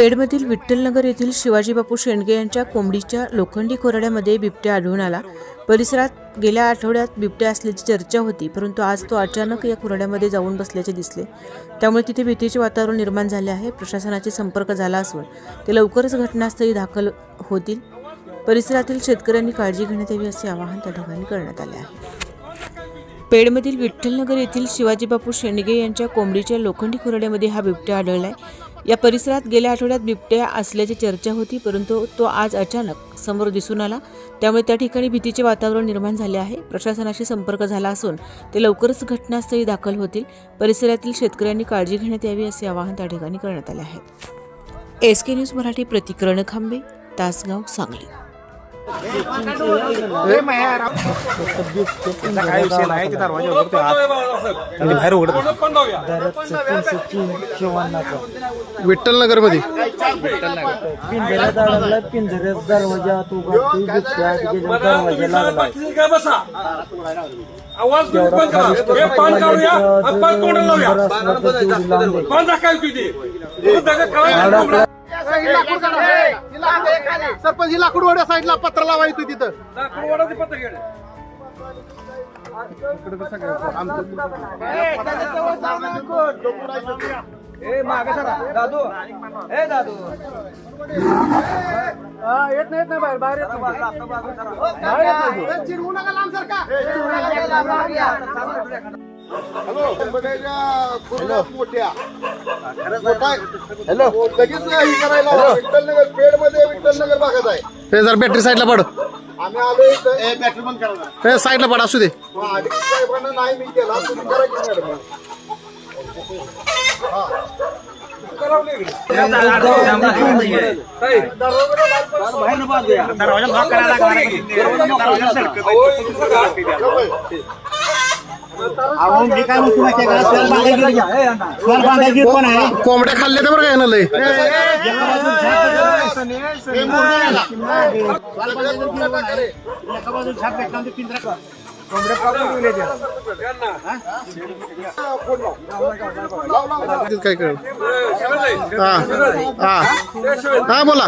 पेडमधील विठ्ठलनगर येथील शिवाजीबापू शेंडगे यांच्या कोंबडीच्या लोखंडी कोरड्यामध्ये बिबट्या आढळून आला. परिसरात गेल्या आठवड्यात बिबट्या असल्याची चर्चा होती परंतु आज तो अचानक या कोरड्यामध्ये जाऊन बसल्याचे दिसले. त्यामुळे तिथे भीतीचे वातावरण निर्माण झाले आहे प्रशासनाशी संपर्क झाला असून ते लवकरच घटनास्थळी दाखल होतील. परिसरातील शेतकऱ्यांनी काळजी घेण्यात यावी असे आवाहन त्या ठिकाणी करण्यात आले आहे. पेडमधील विठ्ठलनगर येथील शिवाजीबापू शेंडगे यांच्या कोंबडीच्या लोखंडी कोरड्यामध्ये हा बिबट्या आढळला आहे या परिसरात गेल्या आठवड्यात बिबट्या असल्याची चर्चा होती परंतु तो आज अचानक समोर दिसून आला. त्यामुळे त्या ठिकाणी भीतीचे वातावरण निर्माण झाले आहे. प्रशासनाशी संपर्क झाला असून ते लवकरच घटनास्थळी दाखल होतील. परिसरातील शेतकऱ्यांनी काळजी घेण्यात यावी असे आवाहन त्या ठिकाणी करण्यात आले आहे. एस के न्यूज मराठी प्रतिकरण खांबे तासगाव सांगली. काय विषय नाही ते दरवाजा उघडतो आत आणि बाहेर उघडत विठ्ठल नगरमध्ये पिंजऱ्यात अडकला पिंजऱ्यात दरवाजा आत उघडतोय बिबट्या आत दरवाजा आवाज बंद करा हे पान काढूया पान तोंडाला लावूया दगा करायला सरपंच ही लाकूडवाड्या साईडला पत्र लावायचं तिथं. लाकूड वाढवते पत्र घेणे. येत नाही बाहेर बाहेर येत नाही. चिरवू नका लांब सरका मोठ्या. हॅलो. लगेच ही करायला विठ्ठलनगर पेडमध्ये विठ्ठलनगर भागात आहे. हे जर बॅटरी साईडला पड. आम्ही आलो इथं. बॅटरी बंद करा हे साईडला पड असू दे. साहेबांना नाही मी केला तुम्ही करायची मॅडम. दरवाजा करायला अहो, मी काय म्हणतो माहितीये का स्वर पण आहे कोंबड्या खाल्ल्या तर बरं काय ना लय एका बाजूला झाप भेटला आणि पिंजरा काय कळ हा हा हा बोला